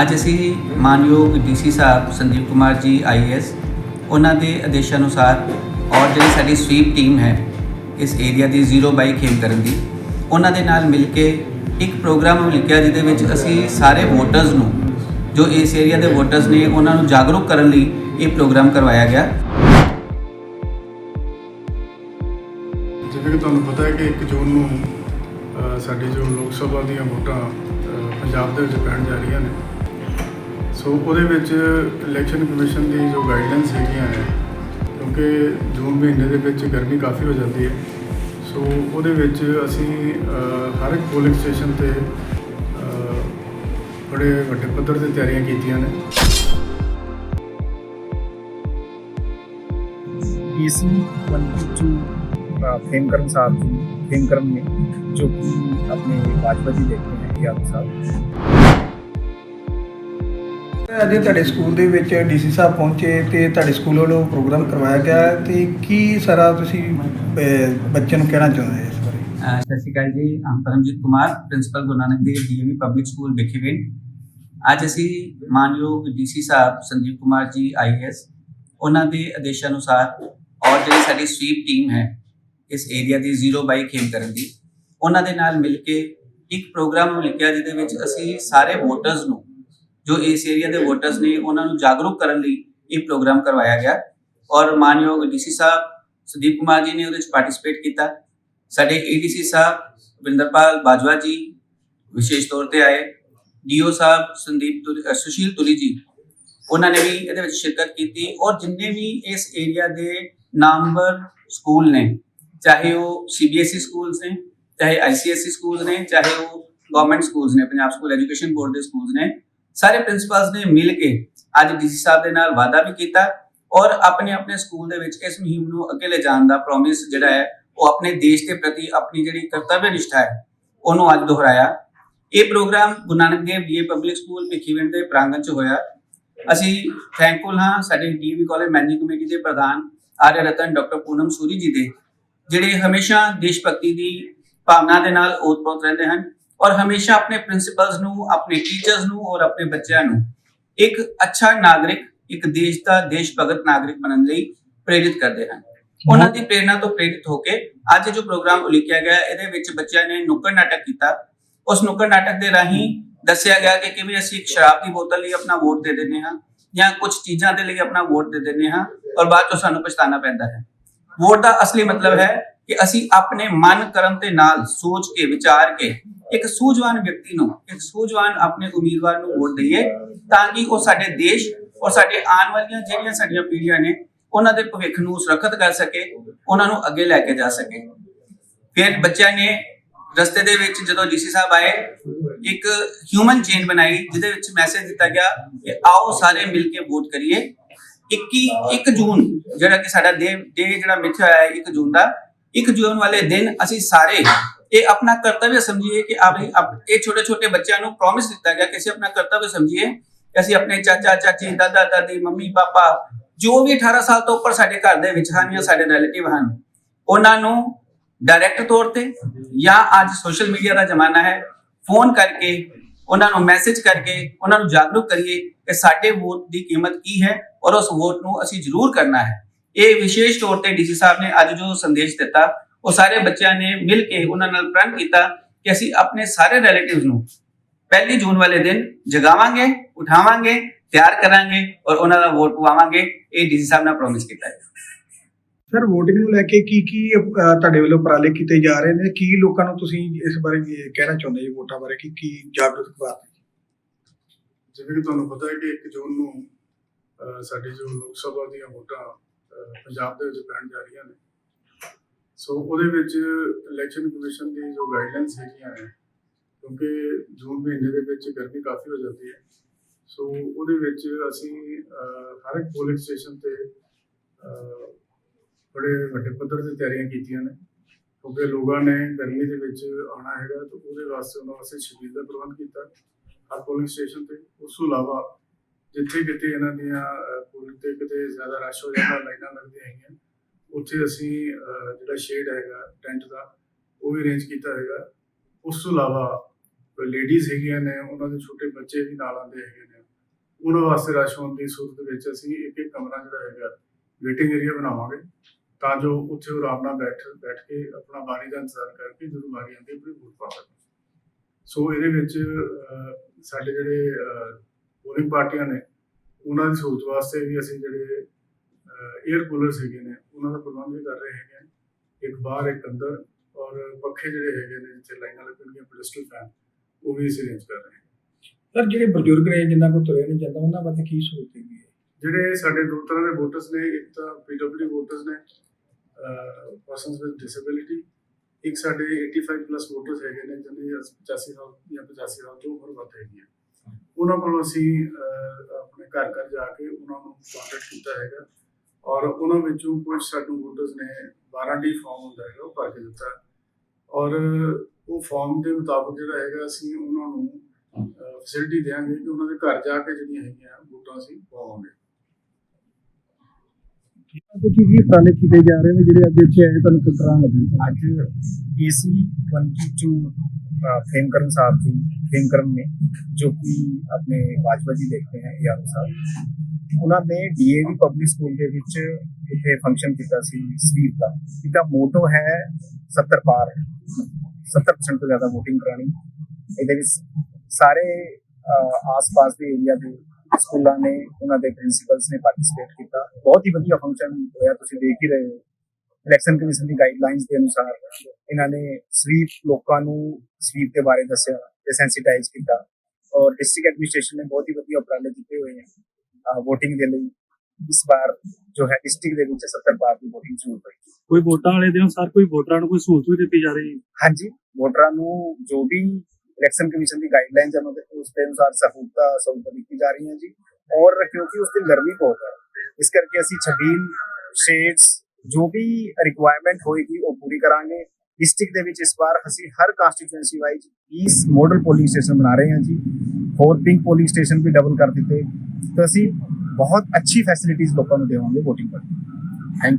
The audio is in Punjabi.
ਅੱਜ ਅਸੀਂ ਮਾਨਯੋਗ DC Sahib Sandeep Kumar ji is ਉਹਨਾਂ ਦੇ ਆਦੇਸ਼ ਅਨੁਸਾਰ ਔਰ ਜਿਹੜੀ ਸਾਡੀ ਸਵੀਪ ਟੀਮ ਹੈ ਇਸ ਏਰੀਆ ਦੀ ਜ਼ੀਰੋ ਬਾਈ ਖੇਮ ਕਰਨ ਦੀ, ਉਹਨਾਂ ਦੇ ਨਾਲ ਮਿਲ ਕੇ ਇੱਕ ਪ੍ਰੋਗਰਾਮ ਲਿਖਿਆ ਜਿਹਦੇ ਵਿੱਚ ਅਸੀਂ ਸਾਰੇ ਵੋਟਰਸ ਨੂੰ, ਜੋ ਇਸ ਏਰੀਆ ਦੇ ਵੋਟਰਸ ਨੇ ਉਹਨਾਂ ਨੂੰ ਜਾਗਰੂਕ ਕਰਨ ਲਈ ਇਹ ਪ੍ਰੋਗਰਾਮ ਕਰਵਾਇਆ ਗਿਆ। ਜਿਵੇਂ ਕਿ ਤੁਹਾਨੂੰ ਪਤਾ ਹੈ ਕਿ 1 ਜੂਨ ਨੂੰ ਸਾਡੇ ਜੋ ਲੋਕ ਸਭਾ ਦੀਆਂ ਵੋਟਾਂ ਪੰਜਾਬ ਦੇ ਵਿੱਚ ਪੈਣ ਜਾ ਰਹੀਆਂ ਨੇ। ਸੋ ਉਹਦੇ ਵਿੱਚ ਇਲੈਕਸ਼ਨ ਕਮਿਸ਼ਨ ਦੀ ਜੋ ਗਾਈਡਲਾਈਨਸ ਹੈਗੀਆਂ ਨੇ ਕਿਉਂਕਿ ਜੂਨ ਮਹੀਨੇ ਦੇ ਵਿੱਚ ਗਰਮੀ ਕਾਫੀ ਹੋ ਜਾਂਦੀ ਹੈ ਸੋ ਉਹਦੇ ਵਿੱਚ ਅਸੀਂ ਅ, ਹਰ ਇੱਕ ਪੋਲਿੰਗ ਸਟੇਸ਼ਨ ਤੇ ਅ, ਬੜੇ ਵੱਡੇ ਪੱਧਰ ਤੇ ਤਿਆਰੀਆਂ ਕੀਤੀਆਂ ਨੇ ईसी बनचू खेमकरन साहब जी खेमकरन में जो कि अपने भाजपा जी देखते हैं यादव साहब ਅੱਜ ਤੁਹਾਡੇ ਸਕੂਲ ਦੇ ਵਿੱਚ ਡੀਸੀ ਸਾਹਿਬ ਪਹੁੰਚੇ ਤੇ ਤੁਹਾਡੇ ਸਕੂਲ ਵੱਲੋਂ ਪ੍ਰੋਗਰਾਮ ਕਰਵਾਇਆ ਗਿਆ ਤੇ ਕੀ ਸਾਰਾ ਤੁਸੀਂ ਬੱਚਿਆਂ ਨੂੰ ਕਹਿਣਾ ਚਾਹੁੰਦੇ ਇਸ ਬਾਰੇ? ਸਤਿ ਸ਼੍ਰੀ ਅਕਾਲ ਜੀ ਮੈਂ Paramjit Kumar, principal Guru Nanak Dev DAV public school ਵਿਖੇਵਿੰਡ ਅੱਜ ਅਸੀਂ ਮਾਨਯੋਗ DC Sahib Sanjeev Kumar ji is ਉਹਨਾਂ ਦੇ ਆਦੇਸ਼ ਅਨੁਸਾਰ ਔਰ ਜਿਹੜੀ ਸਾਡੀ ਸਵੀਪ ਟੀਮ ਹੈ ਇਸ ਏਰੀਆ ਦੀ ਜ਼ੀਰੋ ਬਾਈ ਖੇਮ ਕਰਨ ਦੀ, ਉਹਨਾਂ ਦੇ ਨਾਲ ਮਿਲ ਕੇ ਇੱਕ ਪ੍ਰੋਗਰਾਮ ਲਿਖਿਆ ਜਿਹਦੇ ਵਿੱਚ ਅਸੀਂ ਸਾਰੇ ਵੋਟਰਸ ਨੂੰ ਜੋ ਇਸ ਏਰੀਆ ਦੇ ਵੋਟਰਸ ਨੇ ਉਹਨਾਂ ਨੂੰ ਜਾਗਰੂਕ ਕਰਨ ਲਈ ਇਹ ਪ੍ਰੋਗਰਾਮ ਕਰਵਾਇਆ ਗਿਆ। ਔਰ ਮਾਨਯੋਗ ਡੀਸੀ ਸਾਹਿਬ ਸੰਦੀਪ ਕੁਮਾਰ ਜੀ ਨੇ ਉਹਦੇ ਵਿੱਚ ਪਾਰਟਿਸਿਪੇਟ ਕੀਤਾ। ਸਾਡੇ ਏਡੀਸੀ ਸਾਹਿਬ ਵਿੰਦਰਪਾਲ ਬਾਜਵਾ ਜੀ ਵਿਸ਼ੇਸ਼ ਤੌਰ ਤੇ ਆਏ। ਡੀਓ ਸਾਹਿਬ ਸੰਦੀਪ ਤੁਲ- ਅ, ਸੁਸ਼ੀਲ ਤੁਲੀ ਜੀ ਉਹਨਾਂ ਨੇ ਵੀ ਇਹਦੇ ਵਿੱਚ ਸ਼ਿਰਕਤ ਕੀਤੀ। ਔਰ ਜਿੰਨੇ ਵੀ ਇਸ ਏਰੀਆ ਦੇ ਨਾਮਵਰ ਸਕੂਲ ਨੇ ਚਾਹੇ ਉਹ ਸੀਬੀਐਸਈ ਸਕੂਲਸ ਨੇ ਚਾਹੇ ਆਈਸੀਐਸਈ ਸਕੂਲਸ ਨੇ ਚਾਹੇ ਉਹ ਗਵਰਨਮੈਂਟ ਸਕੂਲਸ ਨੇ ਪੰਜਾਬ ਸਕੂਲ ਐਜੂਕੇਸ਼ਨ ਬੋਰਡ ਦੇ ਸਕੂਲਸ ਨੇ ਸਾਰੇ ਪ੍ਰਿੰਸੀਪਲਸ ਨੇ ਮਿਲ ਕੇ ਅੱਜ ਡੀਸੀ ਸਾਹਿਬ ਦੇ ਨਾਲ ਵਾਅਦਾ ਵੀ ਕੀਤਾ ਔਰ ਆਪਣੇ ਆਪਣੇ ਸਕੂਲ ਦੇ ਵਿੱਚ ਇਸ ਮੁਹਿੰਮ ਨੂੰ ਅੱਗੇ ਲੈ ਜਾਣ ਦਾ ਪ੍ਰੋਮਿਸ ਜਿਹੜਾ ਹੈ, ਉਹ ਆਪਣੇ ਦੇਸ਼ ਦੇ ਪ੍ਰਤੀ ਆਪਣੀ ਜਿਹੜੀ ਕਰਤੱਵ ਨਿਸ਼ਠਾ ਹੈ, ਉਹਨੂੰ ਅੱਜ ਦੁਹਰਾਇਆ। ਇਹ program Guru Nanak Dev DAV public school Bhikhiwind ਦੇ ਪ੍ਰਾਂਗਣ 'ਚ ਹੋਇਆ। ਅਸੀਂ ਥੈਂਕਫੁਲ ਹਾਂ ਸਾਡੇ ਡੀਵੀ ਕਾਲਜ ਮੈਨੇਜਿੰਗ ਕਮੇਟੀ ਦੇ ਪ੍ਰਧਾਨ ਆਰਿਆ ਰਤਨ ਡਾਕਟਰ ਪੂਨਮ ਸੂਰੀ ਜੀ ਦੇ, ਜਿਹੜੇ ਹਮੇਸ਼ਾ ਦੇਸ਼ ਭਗਤੀ ਦੀ ਭਾਵਨਾ ਦੇ ਨਾਲ ਓਤਪੋਤ ਰਹਿੰਦੇ ਹਨ। ਔਰ ਹਮੇਸ਼ਾ ਆਪਣੇ ਪ੍ਰਿੰਸੀਪਲਸ ਨੂੰ, ਆਪਣੇ ਟੀਚਰਸ ਨੂੰ ਔਰ ਆਪਣੇ ਬੱਚਿਆਂ ਨੂੰ ਇੱਕ ਅੱਛਾ ਨਾਗਰਿਕ, ਇੱਕ ਦੇਸ਼ ਦਾ ਦੇਸ਼ ਭਗਤ ਨਾਗਰਿਕ ਬਣਨ ਲਈ ਪ੍ਰੇਰਿਤ ਕਰਦੇ ਹਨ। ਉਹਨਾਂ ਦੀ ਪ੍ਰੇਰਣਾ ਤੋਂ ਪ੍ਰੇਰਿਤ ਹੋ ਕੇ ਅੱਜ ਜੋ ਪ੍ਰੋਗਰਾਮ ਉਲੀਕਿਆ ਗਿਆ, ਇਹਦੇ ਵਿੱਚ ਬੱਚਿਆਂ ਨੇ ਨੁੱਕੜ ਨਾਟਕ ਕੀਤਾ। ਉਸ ਨੁੱਕੜ ਨਾਟਕ ਦੇ ਰਾਹੀਂ ਦੱਸਿਆ ਗਿਆ ਕਿ ਕਿਵੇਂ ਅਸੀਂ ਇੱਕ ਸ਼ਰਾਬ ਦੀ ਬੋਤਲ ਲਈ ਆਪਣਾ ਵੋਟ ਦੇ ਦਿੰਦੇ ਹਾਂ ਜਾਂ ਕੁਝ ਚੀਜ਼ਾਂ ਦੇ ਲਈ ਆਪਣਾ ਵੋਟ ਦੇ ਦਿੰਦੇ ਹਾਂ ਔਰ ਬਾਅਦ ਚੋਂ ਸਾਨੂੰ ਪਛਤਾਣਾ ਪੈਂਦਾ ਹੈ। ਵੋਟ ਦਾ ਅਸਲੀ ਮਤਲਬ ਹੈ ਕਿ ਅਸੀਂ ਆਪਣੇ ਮਨ ਕਰਮ ਦੇ ਨਾਲ ਸੋਚ ਕੇ, ਵਿਚਾਰ ਕੇ ਇੱਕ ਸੂਝਵਾਨ ਵਿਅਕਤੀ ਨੂੰ, ਇੱਕ ਸੂਝਵਾਨ ਆਪਣੇ ਉਮੀਦਵਾਰ ਨੂੰ ਵੋਟ ਦਈਏ ਤਾਂ ਕਿ ਉਹ ਸਾਡੇ ਦੇਸ਼ ਔਰ ਸਾਡੇ ਆਉਣ ਵਾਲੀਆਂ ਜਿਹੜੀਆਂ ਸਾਡੀਆਂ ਪੀੜ੍ਹੀਆਂ ਨੇ, ਉਹਨਾਂ ਦੇ ਭਵਿੱਖ ਨੂੰ ਸੁਰੱਖਿਅਤ ਕਰ ਸਕੇ, ਉਹਨਾਂ ਨੂੰ ਅੱਗੇ ਲੈ ਕੇ ਜਾ ਸਕੇ। ਫਿਰ ਬੱਚਿਆਂ ਨੇ ਰਸਤੇ ਦੇ ਵਿੱਚ ਜਦੋਂ ਡੀਸੀ ਸਾਹਿਬ ਆਏ, ਇੱਕ ਹਿਊਮਨ ਚੇਨ ਬਣਾਈ, ਜਿਹਦੇ ਵਿੱਚ ਮੈਸੇਜ ਦਿੱਤਾ ਗਿਆ ਕਿ ਆਓ ਸਾਰੇ ਮਿਲ ਕੇ ਵੋਟ ਕਰੀਏ। 21 1 ਜੂਨ ਜਿਹੜਾ ਕਿ ਸਾਡਾ ਡੇ ਡੇ ਜਿਹੜਾ ਮਿੱਥਿਆ ਹੋਇਆ ਹੈ 1 ਜੂਨ ਦਾ ਇੱਕ ਜੂਨ ਵਾਲੇ ਦਿਨ ਅਸੀਂ ਸਾਰੇ ਇਹ ਆਪਣਾ ਕਰਤੱਵ ਸਮਝੀਏ ਕਿ ਆਪ- ਇਹ ਛੋਟੇ ਛੋਟੇ ਬੱਚਿਆਂ ਨੂੰ ਪ੍ਰੋਮਿਸ ਦਿੱਤਾ ਗਿਆ ਕਿ ਅਸੀਂ ਆਪਣਾ ਕਰਤੱਵ ਸਮਝੀਏ। ਅਸੀਂ ਆਪਣੇ ਚਾਚਾ, ਚਾਚੀ, ਦਾਦਾ, ਦਾਦੀ, ਮੰਮੀ, ਪਾਪਾ, ਜੋ ਵੀ 18 ਸਾਲ ਤੋਂ ਉੱਪਰ ਸਾਡੇ ਘਰ ਦੇ ਵਿੱਚ ਹਨ ਜਾਂ ਸਾਡੇ ਰਿਲੇਟਿਵ ਹਨ, ਉਹਨਾਂ ਨੂੰ ਡਾਇਰੈਕਟ ਤੌਰ ਤੇ ਜਾਂ ਅੱਜ ਸੋਸ਼ਲ ਮੀਡੀਆ ਦਾ ਜ਼ਮਾਨਾ ਹੈ ਫੋਨ ਕਰਕੇ, ਉਹਨਾਂ ਨੂੰ ਮੈਸੇਜ ਕਰਕੇ, ਉਹਨਾਂ ਨੂੰ ਜਾਗਰੂਕ ਕਰੀਏ ਕਿ ਸਾਡੇ ਵੋਟ ਦੀ ਕੀਮਤ ਕੀ ਹੈ ਔਰ ਉਸ ਵੋਟ ਨੂੰ ਅਸੀਂ ਜ਼ਰੂਰ ਕਰਨਾ ਹੈ। ਇਹ ਵਿਸ਼ੇਸ਼ ਤੌਰ ਤੇ ਡੀਸੀ ਸਾਹਿਬ ਨੇ ਅੱਜ ਜੋ ਸੰਦੇਸ਼ ਦਿੱਤਾ ਉਹ ਸਾਰੇ ਬੱਚਿਆਂ ਨੇ ਮਿਲ ਕੇ ਉਹਨਾਂ ਨਾਲ ਪ੍ਰਣ ਕੀਤਾ ਕਿ ਅਸੀਂ ਆਪਣੇ ਸਾਰੇ ਰਿਲੇਟਿਵਸ ਨੂੰ ਪਹਿਲੀ ਜੂਨ ਵਾਲੇ ਦਿਨ ਜਗਾਵਾਂਗੇ ਉਠਾਵਾਂਗੇ ਤਿਆਰ ਕਰਾਂਗੇ ਔਰ ਉਹਨਾਂ ਦਾ ਵੋਟ ਪਵਾਵਾਂਗੇ ਇਹ ਡੀਸੀ ਸਾਹਿਬ ਨੇ ਪ੍ਰੋਮਿਸ ਕੀਤਾ ਹੈ। ਸਰ VOTING ਨੂੰ ਲੈ ਕੇ ਕੀ ਕੀ ਤੁਹਾਡੇ ਵੱਲੋਂ ਉਪਰਾਲੇ ਕੀਤੇ ਜਾ ਰਹੇ ਨੇ? ਕੀ ਲੋਕਾਂ ਨੂੰ ਤੁਸੀਂ ਇਸ ਬਾਰੇ ਕਹਿਣਾ ਚਾਹੁੰਦੇ ਜੀ ਵੋਟਾਂ ਬਾਰੇ ਕਿ ਕੀ ਜਾਗਰੂਕ ਬਾਤ ਜਿਵੇਂ ਕਿ ਤੁਹਾਨੂੰ ਪਤਾ ਹੈ ਕਿ 1 ਜੂਨ ਨੂੰ ਸਾਡੀ ਜੋ ਲੋਕ ਸਭਾ ਦੀਆਂ ਵੋਟਾਂ ਪੰਜਾਬ ਦੇ ਵਿੱਚ ਪੈਣ ਜਾ ਰਹੀਆਂ ਨੇ। ਸੋ ਉਹਦੇ ਵਿੱਚ ਇਲੈਕਸ਼ਨ ਕਮਿਸ਼ਨ ਦੀ ਜੋ ਗਾਈਡਲਾਈਨਸ ਹੈਗੀਆਂ ਨੇ, ਕਿਉਂਕਿ ਜੂਨ ਮਹੀਨੇ ਦੇ ਵਿੱਚ ਗਰਮੀ ਕਾਫੀ ਹੋ ਜਾਂਦੀ ਹੈ। ਸੋ ਉਹਦੇ ਵਿੱਚ ਅਸੀਂ ਹਰ ਇੱਕ ਪੋਲਿੰਗ ਸਟੇਸ਼ਨ ਤੇ ਬੜੇ ਵੱਡੇ ਪੱਧਰ ਤੇ ਤਿਆਰੀਆਂ ਕੀਤੀਆਂ ਨੇ। ਕਿਉਂਕਿ ਲੋਕਾਂ ਨੇ ਗਰਮੀ ਦੇ ਵਿੱਚ ਆਉਣਾ ਹੈਗਾ, ਤਾਂ ਉਹਦੇ ਵਾਸਤੇ ਉਹਨਾਂ ਵਾਸਤੇ ਛਬੀਲ ਦਾ ਪ੍ਰਬੰਧ ਕੀਤਾ ਹਰ ਪੋਲਿੰਗ ਸਟੇਸ਼ਨ ਤੇ। ਉਸ ਤੋਂ ਇਲਾਵਾ ਜਿੱਥੇ ਕਿਤੇ ਇਹਨਾਂ ਦੀਆਂ ਪੋਲਿੰਗ ਤੇ ਕਿਤੇ ਜ਼ਿਆਦਾ ਰਸ਼ ਹੋ ਜਾਂਦਾ, ਲਾਈਨਾਂ ਲੱਗਦੀਆਂ ਹੈਗੀਆਂ, ਉੱਥੇ ਅਸੀਂ ਜਿਹੜਾ ਸ਼ੇਡ ਹੈਗਾ ਟੈਂਟ ਦਾ, ਉਹ ਵੀ ਅਰੇਂਜ ਕੀਤਾ ਹੈਗਾ। ਉਸ ਤੋਂ ਇਲਾਵਾ, ਕੋਈ ਲੇਡੀਜ਼ ਹੈਗੀਆਂ ਨੇ, ਉਹਨਾਂ ਦੇ ਛੋਟੇ ਬੱਚੇ ਵੀ ਨਾਲ ਆਉਂਦੇ ਹੈਗੇ ਨੇ। ਉਹਨਾਂ ਵਾਸਤੇ ਰਸ਼ ਹੋਣ ਦੀ ਸੂਰਤ ਵਿੱਚ ਅਸੀਂ ਇੱਕ ਇੱਕ ਕਮਰਾ ਜਿਹੜਾ ਹੈਗਾ ਵੇਟਿੰਗ ਏਰੀਆ ਬਣਾਵਾਂਗੇ, ਤਾਂ ਜੋ ਉੱਥੇ ਉਹ ਆਰਾਮ ਨਾਲ ਬੈਠ ਬੈਠ ਕੇ ਆਪਣਾ ਵਾਰੀ ਦਾ ਇੰਤਜ਼ਾਰ ਕਰਕੇ ਜਦੋਂ ਵਾਰੀ ਆਉਂਦੀ ਆਪਣੀ ਵੋਟ ਪਾ ਸਕਣ ਸੋ ਇਹਦੇ ਵਿੱਚ ਸਾਡੇ ਜਿਹੜੇ ਪੋਲਿੰਗ ਪਾਰਟੀਆਂ ਨੇ ਉਹਨਾਂ ਦੀ ਸਹੂਲਤ ਵਾਸਤੇ ਵੀ ਅਸੀਂ ਜਿਹੜੇ 에ਅਰ ਕੂਲਰਸ ਹੈਗੇ ਨੇ ਉਹਨਾਂ ਦਾ ਪ੍ਰਬੰਧ ਵੀ ਕਰ ਰਹੇ ਹੈਗੇ। ਇੱਕ ਬਾਹਰ ਇੱਕ ਅੰਦਰ ਔਰ ਪੱਖੇ ਜਿਹੜੇ ਹੈਗੇ ਨੇ ਜਿੱਥੇ ਲਾਈਨਾਂ ਲੱਗਣਗੀਆਂ ਪੋਲਿਸਟਲ ਫੈਨ ਉਹ ਵੀ ਅਸੀਂ ਅਰੇਂਜ ਕਰ ਰਹੇ ਹਾਂ। ਸਰ ਜਿਹੜੇ ਬਜ਼ੁਰਗ ਨੇ ਜਿਨ੍ਹਾਂ ਕੋਲ ਤੁਰਿਆ ਨਹੀਂ ਜਾਂਦਾ ਉਹਨਾਂ ਵਾਸਤੇ ਕੀ ਸਹੂਲਤ ਹੈਗੀ ਹੈ? ਜਿਹੜੇ ਸਾਡੇ ਦੋ ਤਰ੍ਹਾਂ ਦੇ ਵੋਟਰਸ ਨੇ ਇੱਕ ਤਾਂ ਪੀਡਬਲਯੂ ਵੋਟਰਸ ਨੇ ਪਰਸਨਸ ਵਿਦ ਡਿਸੇਬਿਲਿਟੀ ਇੱਕ ਸਾਡੇ 85 ਪਲੱਸ ਵੋਟਰਸ ਹੈਗੇ ਨੇ ਜਿਹਨਾਂ ਦੀ 85 ਸਾਲ ਜਾਂ 85 ਸਾਲ ਤੋਂ ਉਮਰ ਵੱਧ ਹੈਗੀ ਹੈ ਉਹਨਾਂ ਕੋਲੋਂ ਅਸੀਂ ਆਪਣੇ ਘਰ ਘਰ ਜਾ ਕੇ ਉਹਨਾਂ ਨੂੰ ਕੰਟੈਕਟ ਕੀਤਾ ਹੈਗਾ ਔਰ ਉਹਨਾਂ ਵਿੱਚੋਂ ਕੁਝ ਸਾਨੂੰ ਵੋਟਰਸ ਨੇ 12 ਡੀ ਫਾਰਮ ਹੁੰਦਾ ਹੈਗਾ ਉਹ ਭਰ ਕੇ ਦਿੱਤਾ ਔਰ ਉਹ ਫਾਰਮ ਦੇ ਮੁਤਾਬਕ ਜਿਹੜਾ ਹੈਗਾ ਅਸੀਂ ਉਹਨਾਂ ਨੂੰ ਫੈਸਿਲਿਟੀ ਦੇਾਂਗੇ ਕਿ ਉਹਨਾਂ ਦੇ ਘਰ ਜਾ ਕੇ ਜਿਹੜੀਆਂ ਹੈਗੀਆਂ ਵੋਟਾਂ ਅਸੀਂ ਪਾਵਾਂਗੇ। ਤੇ ਕੀ ਕੀ ਪ੍ਰਾਣੇ ਕੀਤੇ ਜਾ ਰਹੇ ਨੇ ਜਿਹੜੇ ਅੱਜ ਇੱਥੇ ਆਏ ਤੁਹਾਨੂੰ ਕਿਸ ਤਰ੍ਹਾਂ ਲੱਗੇ ਅੱਜ ਏਸੀ 22 ਫੇਮ ਕਰਨ ਸਾਹਿਬ ਜੀ ਖੇਮਕਰਨ ਨੇ, ਜੋ ਕਿ ਆਪਣੇ ਬਾਜਵਾ ਜੀ ਦੇਖਦੇ ਹੈ ਯਾਰ ਸਾਹਿਬ। ਉਹਨਾਂ ਨੇ ਡੀਏਵੀ ਪਬਲਿਕ ਸਕੂਲ ਦੇ ਵਿੱਚ ਇੱਥੇ ਫੰਕਸ਼ਨ ਕੀਤਾ ਸੀ ਸਵੀਪ ਦਾ। ਇਹਦਾ ਮੋਟੋ ਹੈ 70 ਪਾਰ। 70% ਤੋਂ ਜ਼ਿਆਦਾ VOTING ਕਰਾਣੀ ਇਹਦੇ ਵਿੱਚ ਸਾਰੇ ਆਸ-ਪਾਸ ਦੇ ਏਰੀਆ ਦੇ ਸਕੂਲਾਂ ਨੇ, ਉਹਨਾਂ ਦੇ ਪ੍ਰਿੰਸੀਪਲਸ ਨੇ ਪਾਰਟਿਸਿਪੇਟ ਕੀਤਾ। ਬਹੁਤ ਹੀ ਵਧੀਆ ਫੰਕਸ਼ਨ ਹੋਇਆ, ਤੁਸੀਂ ਦੇਖ ਹੀ ਰਹੇ ਹੋ। ਇਲੈਕਸ਼ਨ ਕਮਿਸ਼ਨ ਦੀ ਗਾਈਡਲਾਈਨਸ ਦੇ ਅਨੁਸਾਰ ਇਹਨਾਂ ਨੇ ਸਵੀਪ ਲੋਕਾਂ ਨੂੰ ਸਵੀਪ ਦੇ ਬਾਰੇ ਦੱਸਿਆ। ਤੇ ਸੈਂਸਿਟਾਈਜ਼ ਕੀਤਾ ਔਰ ਡਿਸਟ੍ਰਿਕਟ ਐਡਮਿਨਿਸਟ੍ਰੇਸ਼ਨ ਨੇ ਬਹੁਤ ਹੀ ਵਧੀਆ ਉਪਰਾਲੇ ਕੀਤੇ ਹੋਏ ਹਨ VOTING ਦੇ ਲਈ ਇਸ ਵਾਰ ਜੋ ਹੈ ਡਿਸਟ੍ਰਿਕਟ ਦੇ ਵਿੱਚ 70 ਪਾਰ ਦੀ VOTING ਸ਼ੁਰੂ ਹੋਈ ਕੋਈ ਵੋਟਾਂ ਵਾਲੇ ਦਿਨ ਸਰ ਕੋਈ ਵੋਟਰਾਂ ਨੂੰ ਕੋਈ ਸਹੂਲਤ ਵੀ ਦਿੱਤੀ ਜਾ ਰਹੀ ਹੈ ਹਾਂਜੀ ਵੋਟਰਾਂ ਨੂੰ ਜੋ ਵੀ ਇਲੈਕਸ਼ਨ ਕਮਿਸ਼ਨ ਦੀ ਗਾਈਡਲਾਈਨਸ ਹਨ ਉਸ ਦੇ ਅਨੁਸਾਰ ਸਹੂਲਤਾਂ ਸਹੂਲਤਾਂ ਦਿੱਤੀ ਜਾ ਰਹੀਆਂ ਜੀ ਔਰ ਕਿਉਂਕਿ ਉਸ ਦਿਨ ਗਰਮੀ ਬਹੁਤ ਹੈ ਇਸ ਕਰਕੇ ਅਸੀਂ ਛਬੀਲ ਸ਼ੇਡਸ ਜੋ ਵੀ ਰਿਕੁਆਇਰਮੈਂਟ ਹੋਏਗੀ ਉਹ ਪੂਰੀ ਕਰਾਂਗੇ ਡਿਸਟ੍ਰਿਕਟ ਦੇ ਵਿੱਚ ਇਸ ਵਾਰ ਅਸੀਂ ਹਰ constituency wise 20 model polling station ਬਣਾ ਰਹੇ ਹਾਂ ਜੀ। ਹੋਰ ਪਿੰਕ ਪੋਲਿੰਗ ਸਟੇਸ਼ਨ ਵੀ ਡਬਲ ਕਰ ਦਿੱਤੇ। ਤਾਂ ਅਸੀਂ ਬਹੁਤ ਅੱਛੀ ਫੈਸਿਲਿਟੀਜ਼ ਲੋਕਾਂ ਨੂੰ ਦੇਵਾਂਗੇ VOTING ਪਰ ਥੈਂਕ ਯੂ